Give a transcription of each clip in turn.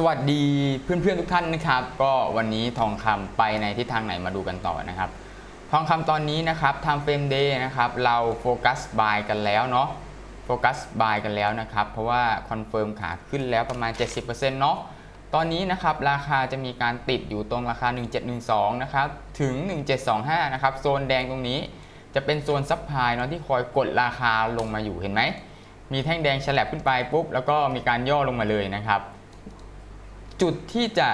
สวัสดีเพื่อนๆทุกท่านนะครับ ก็วันนี้ทองคำไปในทิศทางไหนมาดูกันต่อนะครับ ทองคำตอนนี้นะครับทำเฟรมเดย์นะครับเราโฟกัสบายกันแล้วเนาะโฟกัสบายกันแล้วนะครับ เพราะว่าคอนเฟิร์มขาขึ้นแล้วประมาณ 70%เนาะตอนนี้นะครับราคาจะมีการติดอยู่ตรงราคา 1712 นะครับถึง 1725 นะครับโซนแดงตรงนี้จะเป็นโซนซับพลายเนาะที่คอยกดราคาลงมาอยู่เห็นไหมมีแท่งแดงฉลับขึ้นไปปุ๊บแล้วก็มีการย่อลงมาเลยนะครับ จุดที่จะ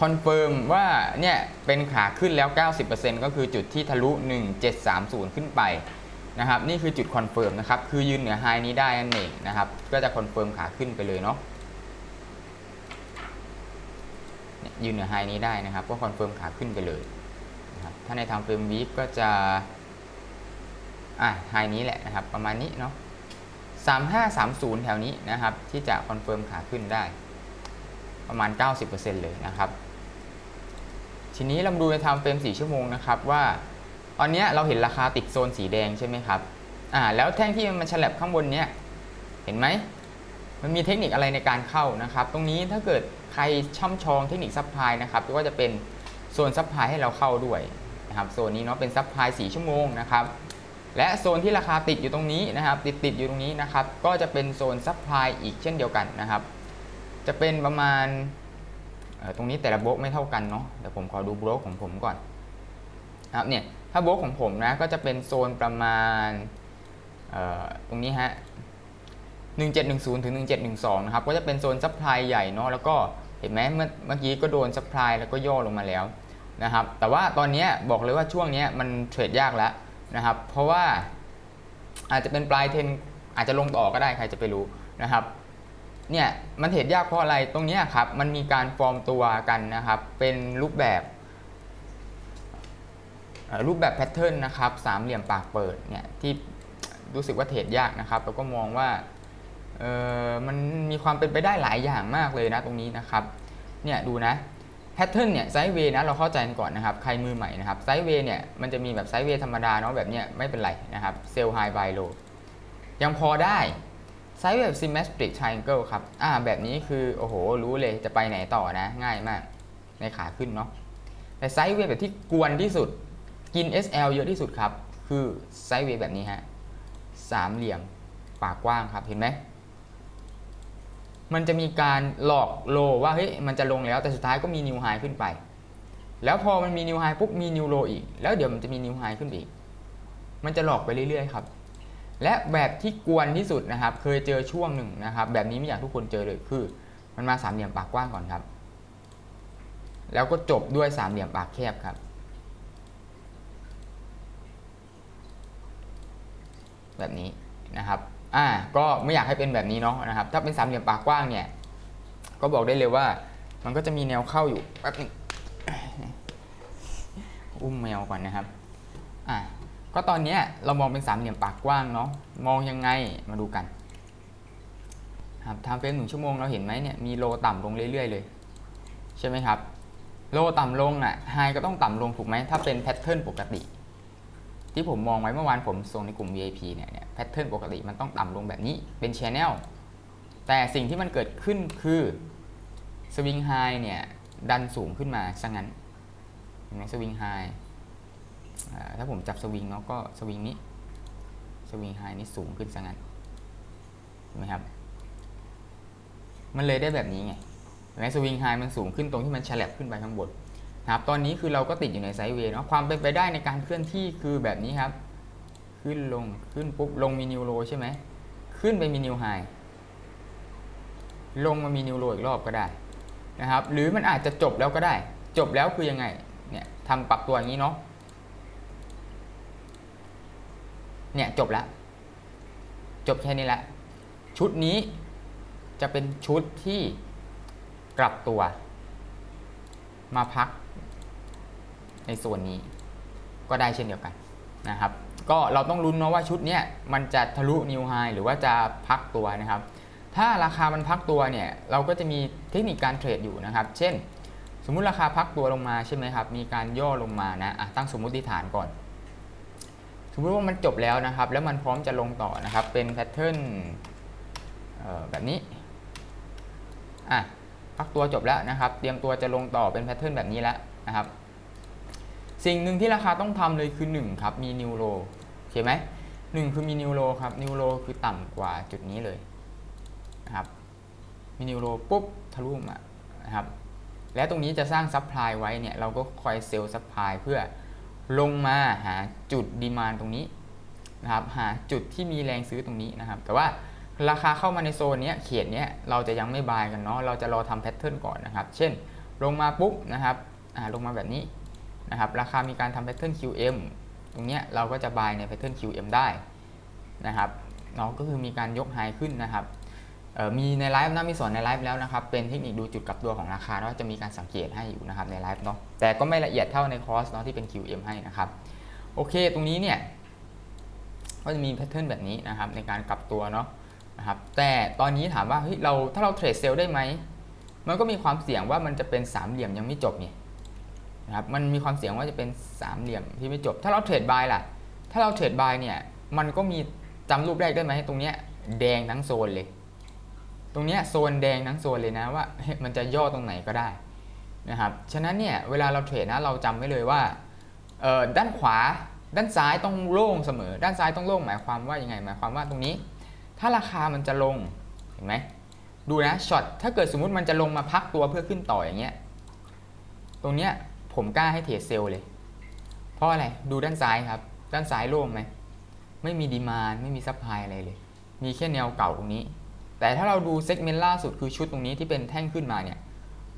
คอนเฟิร์มว่าเนี่ยเป็นขาขึ้นแล้ว 90%ก็คือจุดที่ทะลุ 1730 ขึ้นไปนะครับนี่คือจุดคอนเฟิร์มนะครับคือยืนเหนือไฮนี้ได้นั่นเองนะครับก็จะคอนเฟิร์มขาขึ้นไปเลยเนาะยยืนเหนือไฮนี้ได้นะครับ ก็คอนเฟิร์มขาขึ้นไปเลยนะครับถ้าในทางเฟรมวีคก็จะอะไฮนี้แหละนะครับประมาณนี้เนาะ3530 แถวนี้นะครับที่จะคอนเฟิร์มขาขึ้นได้ ประมาณ 90%เลยนะครับ ทีนี้เราดูในไทม์เฟรม4ชั่วโมงนะครับว่าตอนนี้เราเห็นราคาติดโซนสีแดงใช่ไหมครับอ่าแล้วแท่งที่มันฉลับข้างบนเนี้ยเห็นไหมมันมีเทคนิคอะไรในการเข้านะครับ ตรงนี้ถ้าเกิดใครช่ำชองเทคนิคซับพลายนะครับก็จะเป็นโซนซับพลายให้เราเข้าด้วยนะครับโซนนี้เนาะเป็นซับพลาย4ชั่วโมงนะครับและโซนที่ราคาติดอยู่ตรงนี้นะครับ ติดติดอยู่ตรงนี้นะครับ ก็จะเป็นโซนซับพลายอีกเช่นเดียวกันนะครับ จะเป็นประมาณตรงนี้แต่ละบล็อกไม่เท่ากันเนาะเดี๋ยวผมขอดูบล็อกของผมก่อนนะครับเนี่ยถ้าบล็อกของผมนะก็จะเป็นโซนประมาณตรงนี้ฮะ1710ถึง1712นะครับก็จะเป็นโซนซัพพลายใหญ่เนาะแล้วก็เห็นไหมเมื่อเมื่อกี้ก็โดนซัพพลายแล้วก็ย่อลงมาแล้วนะครับแต่ว่าตอนนี้บอกเลยว่าช่วงนี้มันเทรดยากแล้วนะครับเพราะว่าอาจจะเป็นปลายเทนอาจจะลงต่อก็ได้ใครจะไปรู้นะครับ เนี่ยมันเห็นยากเพราะอะไรตรงนี้ครับมันมีการฟอร์มตัวกันนะครับ เป็นรูปแบบรูปแบบแพทเทิร์นนะครับสามเหลี่ยมปากเปิดเนี่ยที่รู้สึกว่าเทรดยากนะครับแล้วก็มองว่าเออมันมีความเป็นไปได้หลายอย่างมากเลยนะตรงนี้นะครับเนี่ยดูนะแพทเทิร์นเนี่ยไซด์เวย์นะเราเข้าใจกันก่อนนะครับใครมือใหม่นะครับไซด์เวย์เนี่ยมันจะมีแบบไซด์เวย์ธรรมดาเนาะแบบเนี้ยไม่เป็นไรนะครับเซลล์ไฮไบโลยังพอได้ ไซส์แบบ symmetric triangle ครับ อ่า แบบนี้คือ โอ้โห รู้เลยจะไปไหนต่อนะ ง่ายมาก ในขาขึ้นเนาะ แต่ไซส์เวฟแบบที่กวนที่สุด กิน SL เยอะที่สุดครับ คือไซส์เวฟแบบนี้ฮะ สามเหลี่ยม ปากกว้างครับ เห็นไหม มันจะมีการหลอกโลว่า เฮ้ย มันจะลงแล้ว แต่สุดท้ายก็มีนิวไฮขึ้นไป แล้วพอมันมีนิวไฮปุ๊บ มีนิวโลอีก แล้วเดี๋ยวมันจะมีนิวไฮขึ้นไปอีก มันจะหลอกไปเรื่อยๆครับ และแบบที่กวนที่สุดนะครับ เคยเจอช่วงหนึ่งนะครับ แบบนี้ไม่อยากทุกคนเจอเลยคือ มันมาสามเหลี่ยมปากกว้างก่อนครับ แล้วก็จบด้วยสามเหลี่ยมปากแคบครับ แบบนี้นะครับอ่าก็ไม่อยากให้เป็นแบบนี้เนาะนะครับ ถ้าเป็นสามเหลี่ยมปากกว้างเนี่ย ก็บอกได้เลยว่า มันก็จะมีแนวเข้าอยู่แป๊บนึงอุ้มแมวก่อนนะครับอ่า ก็ตอนนี้เรามองเป็นสามเหลี่ยมปากกว้างเนาะมองยังไงมาดูกันครับทำเฟรมหนึ่งชั่วโมงเราเห็นไหมเนี่ยมีโลต่ำลงเรื่อย ๆ เลย ใช่ไหมครับ โลต่ำลงอะไฮก็ต้องต่ำลงถูกไหมถ้าเป็นแพทเทิร์นปกติ ที่ผมมองไว้เมื่อวานผมส่งในกลุ่ม VIP เนี่ยแพทเทิร์นปกติมันต้องต่ำลงแบบนี้เป็นแชแนลแต่สิ่งที่มันเกิดขึ้นคือสวิงไฮเนี่ยดันสูงขึ้นมาซะงั้นเห็นไหมสวิงไฮ ถ้าผมจับสวิงเนาะก็สวิงนี้ สวิงไฮนี่สูงขึ้นซะงั้นเห็นไหมครับ มันเลยได้แบบนี้ไงเห็นไหมสวิงไฮมันสูงขึ้นตรงที่มันฉลับขึ้นไปข้างบนนะครับตอนนี้คือเราก็ติดอยู่ในไซด์เวย์เนาะความเป็นไปได้ในการเคลื่อนที่คือแบบนี้ครับ ขึ้นลงขึ้นปุ๊บลงมีนิวโรใช่ไหมขึ้นไปมีนิวไฮลงมามีนิวโรอีกรอบก็ได้นะครับ หรือมันอาจจะจบแล้วก็ได้ จบแล้วคือยังไงเนี่ยทำปรับตัวอย่างนี้เนาะ เนี่ยจบแล้ว จบแค่นี้แหละชุดนี้จะเป็นชุดที่กลับตัว มาพักในส่วนนี้ก็ได้เช่นเดียวกันนะครับ ก็เราต้องลุ้นเนาะว่าชุดนี้มันจะทะลุนิวไฮหรือว่าจะพักตัวนะครับ ถ้าราคามันพักตัวเนี่ยเราก็จะมีเทคนิคการเทรดอยู่นะครับ เช่น สมมุติราคาพักตัวลงมาใช่ไหมครับ มีการย่อลงมานะะตั้งสมมุติฐานก่อน มมติว่ามันจบแล้วนะครับ แล้วมันพร้อมจะลงต่อนะครับ เป็นแพทเทิร์นแบบนี้อะพักตัวจบแล้วนะครับ เตรียมตัวจะลงต่อเป็นแพทเทิร์นแบบนี้แล้วนะครับ สิ่งหนึ่งที่ราคาต้องทำเลยคือ1ครับ มีนิวโรโอเคไหมหนึ่งคือมีนิวโรครับ นิวโรคือต่ำกว่าจุดนี้เลยนะครับ มีนิวโรปุ๊บทะลุมานะครับ และตรงนี้จะสร้างซัพพลายไว้เนี่ย เราก็คอยเซลล์ซัพพลายเพื่อ ลงมาหาจุดดีมานตรงนี้นะครับหาจุดที่มีแรงซื้อตรงนี้นะครับ แต่ว่าราคาเข้ามาในโซนนี้เขตเนี้ยเราจะยังไม่บายกันเนาะเราจะรอทำแพทเทิร์นก่อนนะครับ เช่น ลงมาปุ๊บนะครับลงมาแบบนี้นะครับราคามีการทำแพทเทิร์น QM ตรงนี้เราก็จะบายในแพทเทิร์น QM ได้นะครับเนาะก็คือมีการยกไฮขึ้นนะครับ มีในไลฟ์นะมีสอนในไลฟ์แล้วนะครับ เป็นเทคนิคดูจุดกลับตัวของราคาเนาะจะมีการสังเกตให้อยู่นะครับในไลฟ์เนาะแต่ก็ไม่ละเอียดเท่าในคอร์สเนาะที่เป็น QM ให้นะครับโอเคตรงนี้เนี่ยก็จะมีแพทเทิร์นแบบนี้นะครับในการกลับตัวเนาะนะครับแต่ตอนนี้ถามว่าเฮ้ยเราถ้าเราเทรดเซลล์ได้ไหมมันก็มีความเสี่ยงว่ามันจะเป็นสามเหลี่ยมยังไม่จบไงนะครับมันมีความเสี่ยงว่าจะเป็นสามเหลี่ยมที่ไม่จบ ถ้าเราเทรดบายล่ะ ถ้าเราเทรดบายเนี่ยมันก็มีจำรูปแรกได้ไหมตรงเนี้ยแดงทั้งโซนเลย ตรงนี้โซนแดงทั้งโซนเลยนะว่ามันจะย่อตรงไหนก็ได้นะครับ ฉะนั้นเนี่ยเวลาเราเทรดนะเราจำไว้เลยว่าด้านขวาด้านซ้ายต้องโล่งเสมอ ด้านซ้ายต้องโล่งหมายความว่ายังไง หมายความว่าตรงนี้ ถ้าราคามันจะลงเห็นไหมดูนะช็อตถ้าเกิดสมมุติมันจะลงมาพักตัวเพื่อขึ้นต่ออย่างเงี้ยตรงเนี้ยผมกล้าให้เทรดเซลเลย เพราะอะไรดูด้านซ้ายครับ ด้านซ้ายโล่งไหมไม่มีดีมานไม่มีซัพพลายอะไรเลย มีแค่แนวเก่าตรงนี้ แต่ถ้าเราดูเซกเมนต์ล่าสุดคือชุดตรงนี้ที่เป็นแท่งขึ้นมาเนี่ย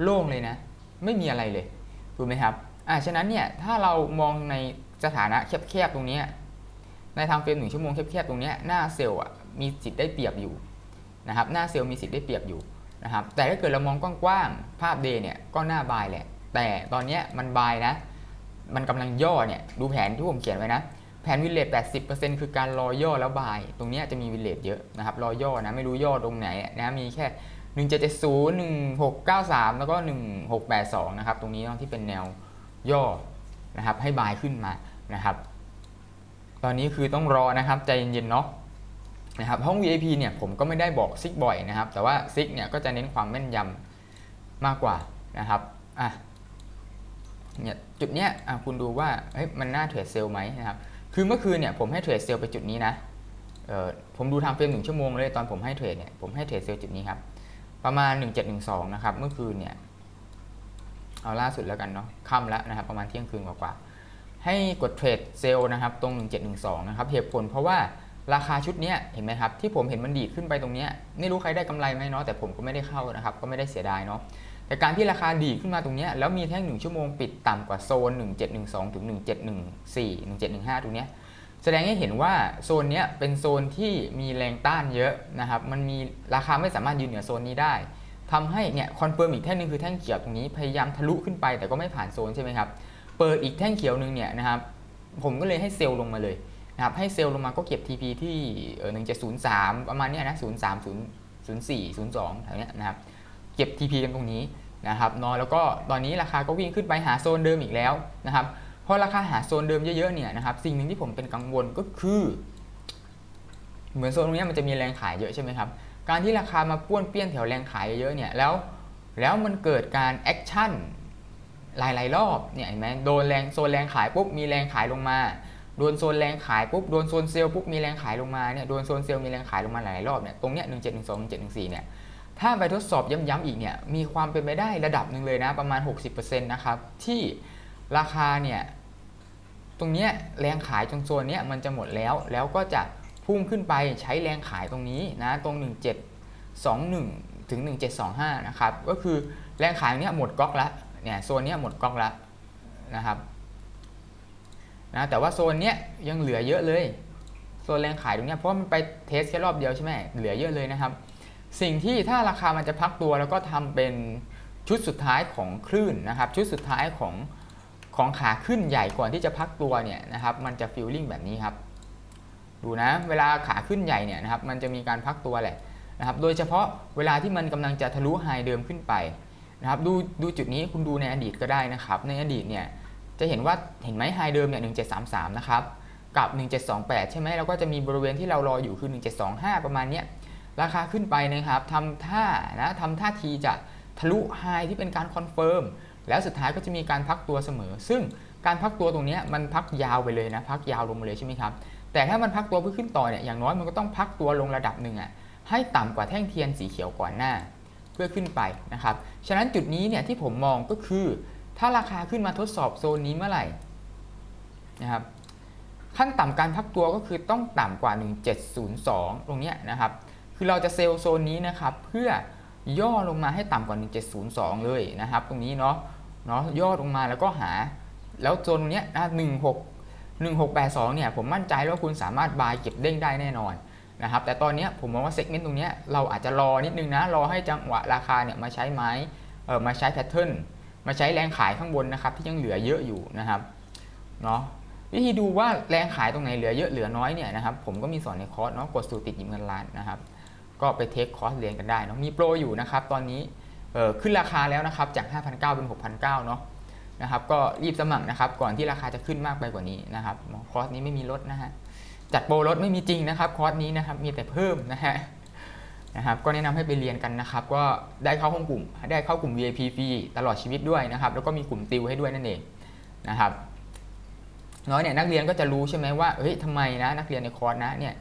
โล่งเลยนะ ไม่มีอะไรเลยถูกไหมครับอ่าฉะนั้นเนี่ยถ้าเรามองในสถานะแคบๆตรงนี้ ในทางเฟรมหนึ่งชั่วโมงแคบๆตรงเนี้ยหน้าเซลล์อะมีสิทธิ์ได้เปรียบอยู่นะครับหน้าเซลล์มีสิทธิ์ได้เปรียบอยู่นะครับแต่ถ้าเกิดเรามองกว้างๆภาพเดย์เนี่ยก็หน้าบายแหละแต่ตอนเนี้ยมันบายนะ มันกำลังย่อเนี่ยดูแผนที่ผมเขียนไว้นะ แผนวิลเลต80%คือการรอย่อแล้วบาย ตรงนี้จะมีวิลเลตเยอะนะครับรอย่อนะไม่รู้ย่อตรงไหนนะมีแค่ 1770 1693 แล้วก็ 1682 นะครับ ตรงนี้ที่เป็นแนวย่อนะครับให้บายขึ้นมานะครับ ตอนนี้คือต้องรอนะครับใจเย็นๆเนาะนะครับห้อง VIP เนี่ยผมก็ไม่ได้บอกซิกบ่อยนะครับ แต่ว่าซิกเนี่ยก็จะเน้นความแม่นยำมากกว่านะครับอะเนี่ยจุดเนี้ยอะคุณดูว่าเฮ้ยมันน่าเทรดเซลไหมนะครับ คือเมื่อคืนเนี่ยผมให้เทรดเซลล์ไปจุดนี้นะเออผมดูทางเฟรมหนึ่งชั่วโมงเลยตอนผมให้เทรดเนี่ยผมให้เทรดเซลล์จุดนี้ครับ ประมาณ 1712 นะครับ เมื่อคืนเนี่ย เอาล่าสุดแล้วกันเนาะค่ำแล้วนะครับ ประมาณเที่ยงคืนกว่าๆให้กดเทรดเซลล์นะครับ ตรง 1712 นะครับเหตุผลเพราะว่าราคาชุดเนี้ยเห็นไหมครับ ที่ผมเห็นมันดีดขึ้นไปตรงเนี้ยไม่รู้ใครได้กำไรไหมเนาะแต่ผมก็ไม่ได้เข้านะครับ ก็ไม่ได้เสียดายเนาะ แต่การที่ราคาดีขึ้นมาตรงนี้แล้วมีแท่ง 1 ชั่วโมงปิดต่ำกว่าโซน 1712 ถึง 1714 1715 ตรงเนี้แสดงให้เห็นว่าโซนนี้เป็นโซนที่มีแรงต้านเยอะนะครับมันมีราคาไม่สามารถยืนเหนือโซนนี้ได้ทำให้เนี่ยคอนเฟิร์มอีกแท่งนึงคือแท่งเขียวตรงนี้พยายามทะลุขึ้นไปแต่ก็ไม่ผ่านโซนใช่ไหมครับเปิดอีกแท่งเขียวหนึ่งเนี่ยนะครับผมก็เลยให้เซลล์ลงมาเลยนะครับให้เซลล์ลงมาก็เก็บ TP ที่เออ1703ประมาณเนี้ยนะ030 04 02แถวเนี้ยนะครับเก็บ TP กันตรงนี้ นะครับเนอะแล้วก็ตอนนี้ราคาก็วิ่งขึ้นไปหาโซนเดิมอีกแล้วนะครับพอราคาหาโซนเดิมเยอะๆเนี่ยนะครับสิ่งหนึ่งที่ผมเป็นกังวลก็คือ เหมือนโซนตรงนี้มันจะมีแรงขายเยอะใช่ไหมครับการที่ราคามาป้วนเปี้ยนแถวแรงขายเยอะๆเนี่ยแล้วแล้วมันเกิดการแอคชั่นหลายๆรอบเนี่ยเห็นไหมโดนแรงโซนแรงขายปุ๊บมีแรงขายลงมาโดนโซนแรงขายปุ๊บโดนโซนเซลล์ปุ๊บมีแรงขายลงมาเนี่ยโดนโซนเซลล์มีแรงขายลงมาหลายๆรอบเนี่ยตรงเนี้ยหนึ่งเจ็ดหนึ่งสองหนึ่งเจ็ดหนึ่งสี่เนี่ย ถ้าไปทดสอบย้ำๆอีกเนี่ยมีความเป็นไปได้ระดับหนึ่งเลยนะประมาณ 60%นะครับที่ราคาเนี่ยตรงนี้แรงขายตรงโซนเนี้ยมันจะหมดแล้ว แล้วก็จะพุ่งขึ้นไปใช้แรงขายตรงนี้นะตรง 1721 ถึง 1725 นะครับก็คือแรงขายเนี้ยหมดก๊อกแล้วเนี่ยโซนเนี้ยหมดก๊อกแล้วนะครับนะแต่ว่าโซนเนี้ยยังเหลือเยอะเลย โซนแรงขายตรงเนี้ยเพราะมันไปเทสแค่รอบเดียวใช่ไหมเหลือเยอะเลยนะครับ สิ่งที่ถ้าราคามันจะพักตัวแล้วก็ทำเป็นชุดสุดท้ายของคลื่นนะครับ ชุดสุดท้ายของของขาขึ้นใหญ่ก่อนที่จะพักตัวเนี่ยนะครับ มันจะฟิลลิ่งแบบนี้ครับ ดูนะ เวลาขาขึ้นใหญ่เนี่ยนะครับ มันจะมีการพักตัวแหละนะครับ โดยเฉพาะเวลาที่มันกำลังจะทะลุไฮเดิมขึ้นไปนะครับดูดูจุดนี้คุณดูในอดีตก็ได้นะครับ ในอดีตเนี่ยจะเห็นว่าเห็นไหมไฮเดิมเนี่ย1733นะครับกับ 1728 ใช่ไหมแล้วก็จะมีบริเวณที่เรารออยู่คือ 1725 ประมาณเนี้ย ราคาขึ้นไปนะครับทำท่านะทำท่าทีจะทะลุไฮที่เป็นการคอนเฟิร์มแล้วสุดท้ายก็จะมีการพักตัวเสมอ ซึ่งการพักตัวตรงนี้มันพักยาวไปเลยนะพักยาวลงมาเลยใช่ไหมครับแต่ถ้ามันพักตัวเพื่อขึ้นต่อเนี่ยอย่างน้อยมันก็ต้องพักตัวลงระดับหนึ่งอะให้ต่ำกว่าแท่งเทียนสีเขียวก่อนหน้า เพื่อขึ้นไปนะครับฉะนั้นจุดนี้เนี่ยที่ผมมองก็คือ ถ้าราคาขึ้นมาทดสอบโซนนี้เมื่อไหร่นะครับขั้นต่ำการพักตัวก็คือต้องต่ำกว่า 1702 ตรงเนี้ยนะครับ คือเราจะเซลล์โซนนี้นะครับเพื่อย่อลงมาให้ต่ำกว่า 1702 เลยนะครับ ตรงนี้เนาะเนาะย่อลงมาแล้วก็หา แล้วโซนตรงเนี้ยนะ16 1682 เนี่ยผมมั่นใจว่าคุณสามารถบายเก็บเด้งได้แน่นอนนะครับแต่ตอนนี้ผมมองว่าเซกเมนต์ตรงนี้เราอาจจะรอนิดนึงนะ รอให้จังหวะราคาเนี่ยมาใช้ไม้เออมาใช้แพทเทิร์นมาใช้แรงขายข้างบนนะครับที่ยังเหลือเยอะอยู่นะครับเนาะวิธีดูว่าแรงขายตรงไหนเหลือเยอะเหลือน้อยเนี่ยนะครับผมก็มีสอนในคอร์สเนาะกดสูตรติดหยิบเงินล้านนะครับ ก็ไปเทคคอร์สเรียนกันได้เนาะมีโปรอยู่นะครับตอนนี้ขึ้นราคาแล้วนะครับจาก 5,900เป็น 6,900เนาะนะครับก็รีบสมัครนะครับก่อนที่ราคาจะขึ้นมากไปกว่านี้นะครับคอร์สนี้ไม่มีลดนะฮะจัดโปรลดไม่มีจริงนะครับคอร์สนี้นะครับมีแต่เพิ่มนะฮะนะครับก็แนะนำให้ไปเรียนกันนะครับ ก็ได้เข้าห้องกลุ่ม ได้เข้ากลุ่ม VIP ฟรีตลอดชีวิตด้วยนะครับ แล้วก็มีกลุ่มติวให้ด้วยนั่นเองนะครับน้อยเนี่ยนักเรียนก็จะรู้ใช่ไหมว่าเฮ้ยทำไมนะนักเรียนในคอร์สนะเนี่ย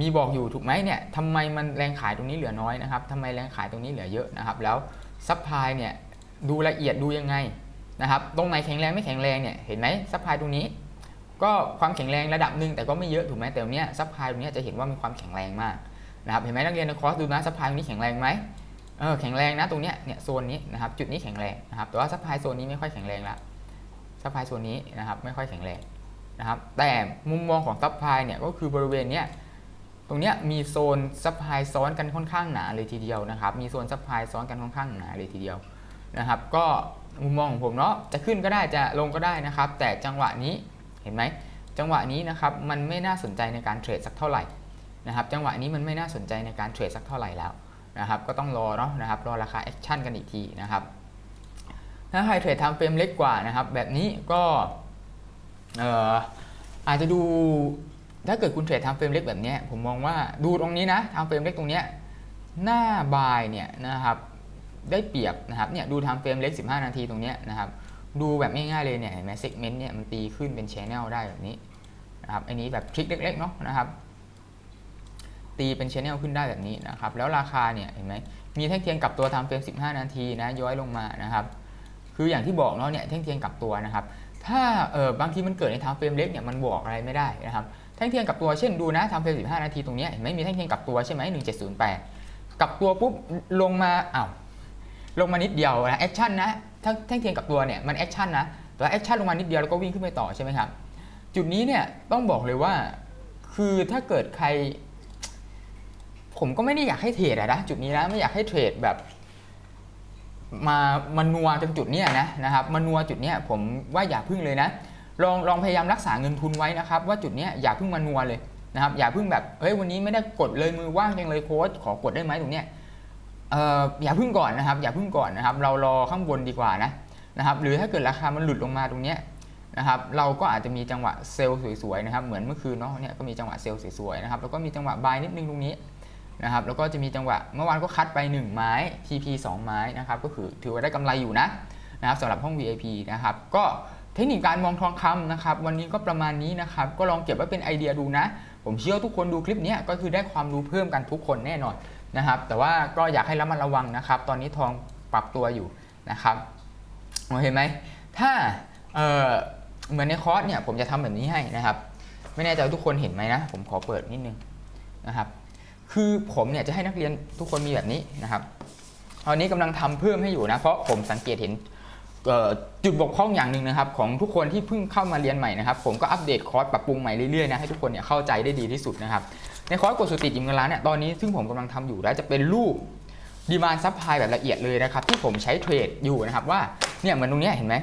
มีบอกอยู่ถูกไหมเนี่ยทำไมมันแรงขายตรงนี้เหลือน้อยนะครับทำไมแรงขายตรงนี้เหลือเยอะนะครับ แล้วซัพพลายเนี่ยดูละเอียดดูยังไงนะครับ ตรงไหนแข็งแรงไม่แข็งแรงเนี่ยเห็นไหมซัพพลายตรงนี้ ก็ความแข็งแรงระดับหนึ่งแต่ก็ไม่เยอะถูกไหมแต่ตรงเนี้ยซัพพลายตรงเนี้ยจะเห็นว่ามีความแข็งแรงมากนะครับเห็นไหมนักเรียนในคอร์สดูนะซัพพลายตรงนี้แข็งแรงไหมเออแข็งแรงนะตรงเนี้ยเนี่ยโซนนี้นะครับจุดนี้แข็งแรงนะครับแต่ว่าซัพพลายโซนนี้ไม่ค่อยแข็งแรงละซัพพลายโซนนี้นะครับไม่ค่อยแข็งแรงนะครับแต่มุมมองของซัพพลายเนี่ยก็คือบริเวณเนี้ย ตรงนี้มีโซนซัพพลายซ้อนกันค่อนข้างหนาเลยทีเดียวนะครับ มีโซนซัพพลายซ้อนกันค่อนข้างหนาเลยทีเดียวนะครับ ก็มุมมองของผมเนาะ จะขึ้นก็ได้จะลงก็ได้นะครับ แต่จังหวะนี้เห็นไหม จังหวะนี้นะครับมันไม่น่าสนใจในการเทรดสักเท่าไหร่นะครับ จังหวะนี้มันไม่น่าสนใจในการเทรดสักเท่าไหร่แล้วนะครับ ก็ต้องรอเนาะนะครับ รอราคาแอคชั่นกันอีกทีนะครับ ถ้าใครเทรดทำเฟรมเล็กกว่านะครับ แบบนี้ก็อาจจะดู ถ้าเกิดคุณเทรดทำเฟรมเล็กแบบนี้ผมมองว่าดูตรงนี้นะทำเฟรมเล็กตรงนี้หน้าบายเนี่ยนะครับได้เปรียบนะครับเนี่ยดูทำเฟรมเล็ก 15 นาทีตรงนี้นะครับดูแบบง่ายๆเลยเนี่ยเห็นไหมเซกเมนต์เนี่ยมันตีขึ้นเป็นแชแนลได้แบบนี้นะครับอันนี้แบบทริคเล็กๆเนาะนะครับตีเป็นชแนลขึ้นได้แบบนี้นะครับแล้วราคาเนี่ยเห็นไหมมีแท่งเทียนกลับตัวทำเฟรม 15 นาทีนะย้อยลงมานะครับคืออย่างที่บอกเนาะเนี่ยแท่งเทียนกลับตัวนะครับถ้าเออบางทีมันเกิดในทม์เฟรมเล็กเนี่ยมันบอกอะไรไม่ได้นะครับ แท่งเทียนกับตัวเช่นดูนะทม์เฟรม15 นาทีตรงนี้เห็นไหมมีแท่งเทียนกับตัวใช่ไหม1708 กับตัวปุ๊บลงมาอ้าวลงมานิดเดียวนะแอคชั่นนะถ้าแท่งเทียนกับตัวเนี่ยมันแอคชั่นนะแต่แอคชั่นลงมานิดเดียวแล้วก็วิ่งขึ้นไปต่อใช่ไหมครับจุดนี้เนี่ยต้องบอกเลยว่าคือถ้าเกิดใคร ผมก็ไม่ได้อยากให้เทรดอะนะจุดนี้นะไม่อยากให้เทรดแบบมามานัวจนจุดเนี้ยนะนะครับมานัวจุดเนี้ยผมว่าอย่าพึ่งเลยนะ ลองลองพยายามรักษาเงินทุนไว้นะครับ ว่าจุดนี้อย่าเพึ่งมานัวเลยนะครับอย่าเพึ่งแบบเฮ้ยวันนี้ไม่ได้กดเลยมือว่างจังเลยโค้ชขอกดได้ไหมตรงเนี้ยเอ่ออย่าเพึ่งก่อนนะครับ อย่าเพึ่งก่อนนะครับ เรารอข้างบนดีกว่านะนะครับ หรือถ้าเกิดราคามันหลุดลงมาตรงเนี้ยนะครับ เราก็อาจจะมีจังหวะเซลล์สวยๆนะครับ เหมือนเมื่อคืนเนาะเนี่ยก็มีจังหวะเซลล์สวยๆนะครับแล้วก็มีจังหวะบายนิดนึงตรงนี้นะครับ แล้วก็จะมีจังหวะเมื่อวานก็คัดไป 1 ไม้ TP 2 ไม้นะครับ ก็คือถือว่าได้กำไรอยู่นะนะครับสำหรับห้อง VIP นะครับ ก็ เทคนิคการมองทองคำนะครับ วันนี้ก็ประมาณนี้นะครับ ก็ลองเก็บไว้เป็นไอเดียดูนะ ผมเชื่อทุกคนดูคลิปนี้ก็คือได้ความรู้เพิ่มกันทุกคนแน่นอนนะครับ แต่ว่าก็อยากให้ระมัดระวังนะครับ ตอนนี้ทองปรับตัวอยู่นะครับเห็นไหมถ้าเออเหมือนในคอร์สเนี่ยผมจะทำแบบนี้ให้นะครับ ไม่แน่ใจทุกคนเห็นไหมนะ ผมขอเปิดนิดนึงนะครับ คือผมเนี่ยจะให้นักเรียนทุกคนมีแบบนี้นะครับตอนนี้กำลังทำเพิ่มให้อยู่นะ เพราะผมสังเกตเห็น จุดบกพร่องอย่างหนึ่งนะครับ ของทุกคนที่เพิ่งเข้ามาเรียนใหม่นะครับ ผมก็อัปเดตคอร์สปรับปรุงใหม่เรื่อยๆนะให้ทุกคนเนี่ยเข้าใจได้ดีที่สุดนะครับ ในคอร์สกดสุติยิมเงินล้านเนี่ยตอนนี้ซึ่งผมกำลังทำอยู่แล้วจะเป็นรูปดีมานซับพลายแบบละเอียดเลยนะครับ ที่ผมใช้เทรดอยู่นะครับว่าเนี่ยเหมือนตรงนี้เห็นไหม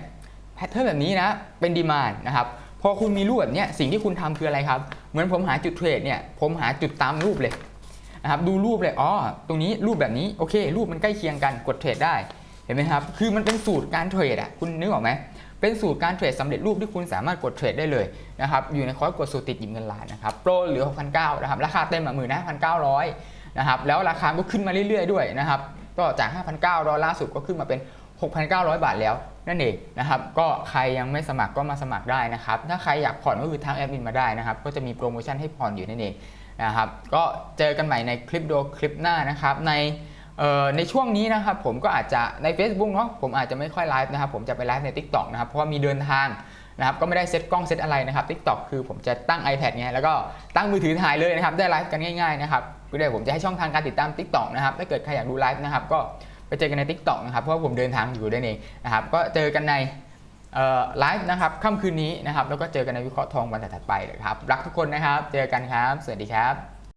แพทเทิร์นแบบนี้นะเป็นดีมานนะครับพอคุณมีรูปแบบนี้สิ่งที่คุณทำคืออะไรครับ เหมือนผมหาจุดเทรดเนี่ยผมหาจุดตามรูปเลยนะครับดูรูปเลยอ๋อตรงนี้รูปแบบนี้โอเค รูปมันใกล้เคียงกันกดเทรดได้ เห็นไหมครับ คือมันเป็นสูตรการเทรดอะ คุณนึกออกไหม เป็นสูตรการเทรดสำเร็จรูปที่คุณสามารถกดเทรดได้เลยนะครับ อยู่ในคอร์สกดสูตรติดหยิบเงินล้านนะครับ โปรเหลือ 6,900นะครับ ราคาเต็มอะหมื่นห้าพันเก้าร้อยนะครับ แล้วราคาก็ขึ้นมาเรื่อยๆด้วยนะครับ ก็จาก 5,900ลลาสุดก็ขึ้นมาเป็น 6,900 บาทแล้วนั่นเองนะครับ ก็ใครยังไม่สมัครก็มาสมัครได้นะครับ ถ้าใครอยากผ่อนก็คือทางแอดมินมาได้นะครับ ก็จะมีโปรโมชั่นให้ผ่อนอยู่นั่นเองนะครับ ก็เจอกันใหม่ในคลิปโดคลิปหน้านะครับ ใน ในช่วงนี้นะครับผมก็อาจจะใน Facebook เนาะผมอาจจะไม่ค่อยไลฟ์นะครับผมจะไปไลฟ์ใน TikTok นะครับเพราะว่ามีเดินทางนะครับก็ไม่ได้เซตกล้องเซตอะไรนะครับ TikTok คือผมจะตั้ง iPad ไงแล้วก็ตั้งมือถือถ่ายเลยนะครับได้ไลฟ์กันง่ายๆนะครับก็เดี๋ยวผมจะให้ช่องทางการติดตาม TikTok นะครับถ้าเกิดใครอยากดูไลฟ์นะครับก็ไปเจอกันใน TikTok นะครับเพราะว่าผมเดินทางอยู่ด้วยเองนะครับก็เจอกันในไลฟ์นะครับค่ำคืนนี้นะครับแล้วก็เจอกันในวิเคราะห์ทองวันถัดไปเลยครับรักทุกคนนะครับ เจอกันครับ สวัสดีครับ